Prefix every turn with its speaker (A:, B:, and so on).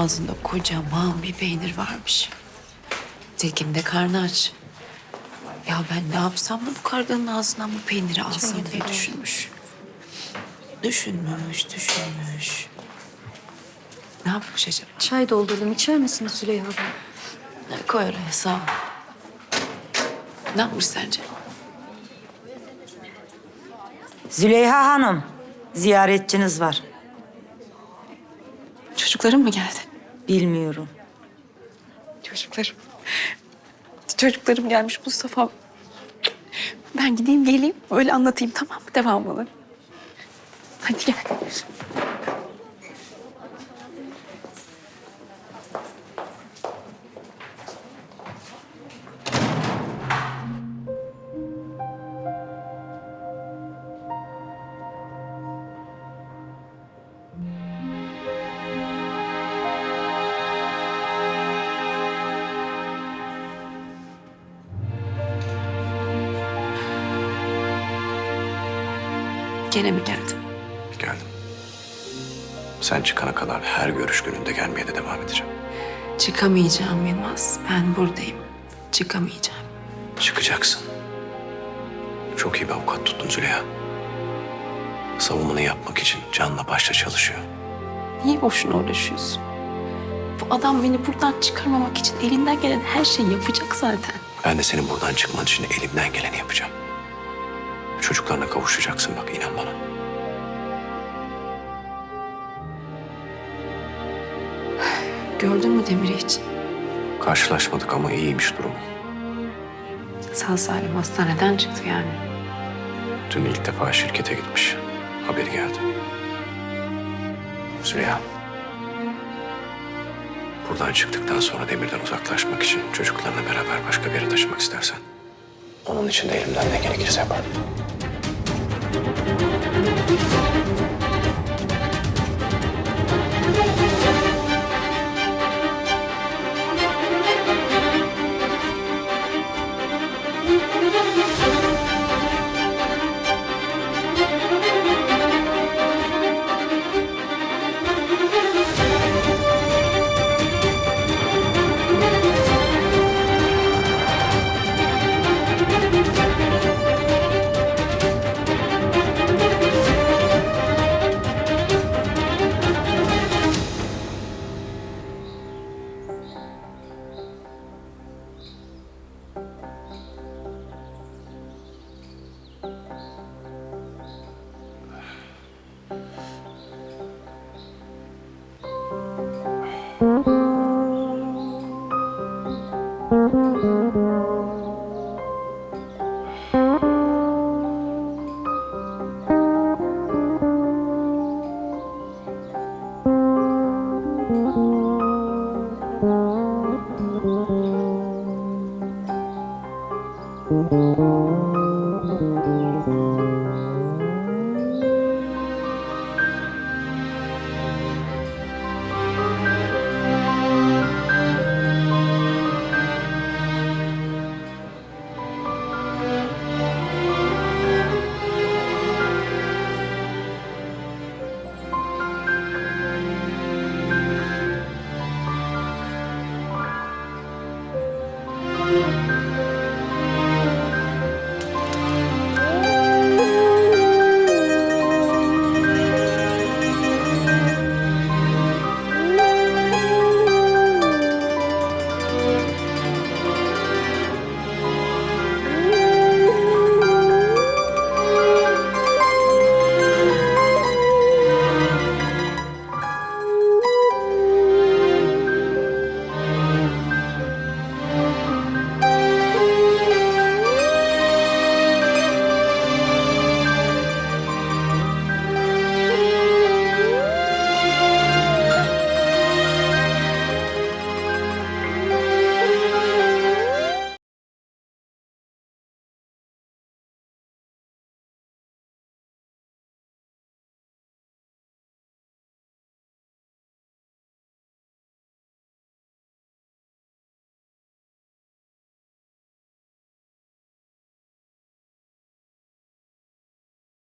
A: ağzında kocaman bir peynir varmış. Tilkinin de karnı aç. Ya ben ne yapsam da bu karganın ağzından bu peyniri alsam diye düşünmüş. Düşünmüş, düşünmüş. Ne yapmış acaba?
B: Çay doldurdum. İçer misiniz Züleyha Hanım?
A: Koy oraya sağ ol. Ne yapmış sence?
C: Züleyha Hanım, ziyaretçiniz var.
A: Çocuklarım mı geldi?
C: Bilmiyorum.
A: Çocuklarım. Çocuklarım gelmiş Mustafa. Ben gideyim geleyim öyle anlatayım tamam mı devamını? Hadi gel. Gene mi geldin?
D: Geldim. Sen çıkana kadar her görüş gününde gelmeye de devam edeceğim.
A: Çıkamayacağım Yılmaz. Ben buradayım. Çıkamayacağım.
D: Çıkacaksın. Çok iyi bir avukat tuttun Züleyha. Savunmanı yapmak için canla başla çalışıyor.
A: Niye boşuna uğraşıyorsun? Bu adam beni buradan çıkarmamak için elinden gelen her şeyi yapacak zaten.
D: Ben de senin buradan çıkman için elimden geleni yapacağım. Çocuklarına kavuşacaksın bak inan bana.
A: Gördün mü Demir'i hiç?
D: Karşılaşmadık ama iyiymiş durumu.
A: Sağ salim hastaneden çıktı yani.
D: Dün ilk defa şirkete gitmiş. Haberi geldi. Züleyha. Buradan çıktıktan sonra Demir'den uzaklaşmak için çocuklarla beraber başka bir yere taşımak istersen. Onun için de elimden ne gerekirse yaparım. Thank you.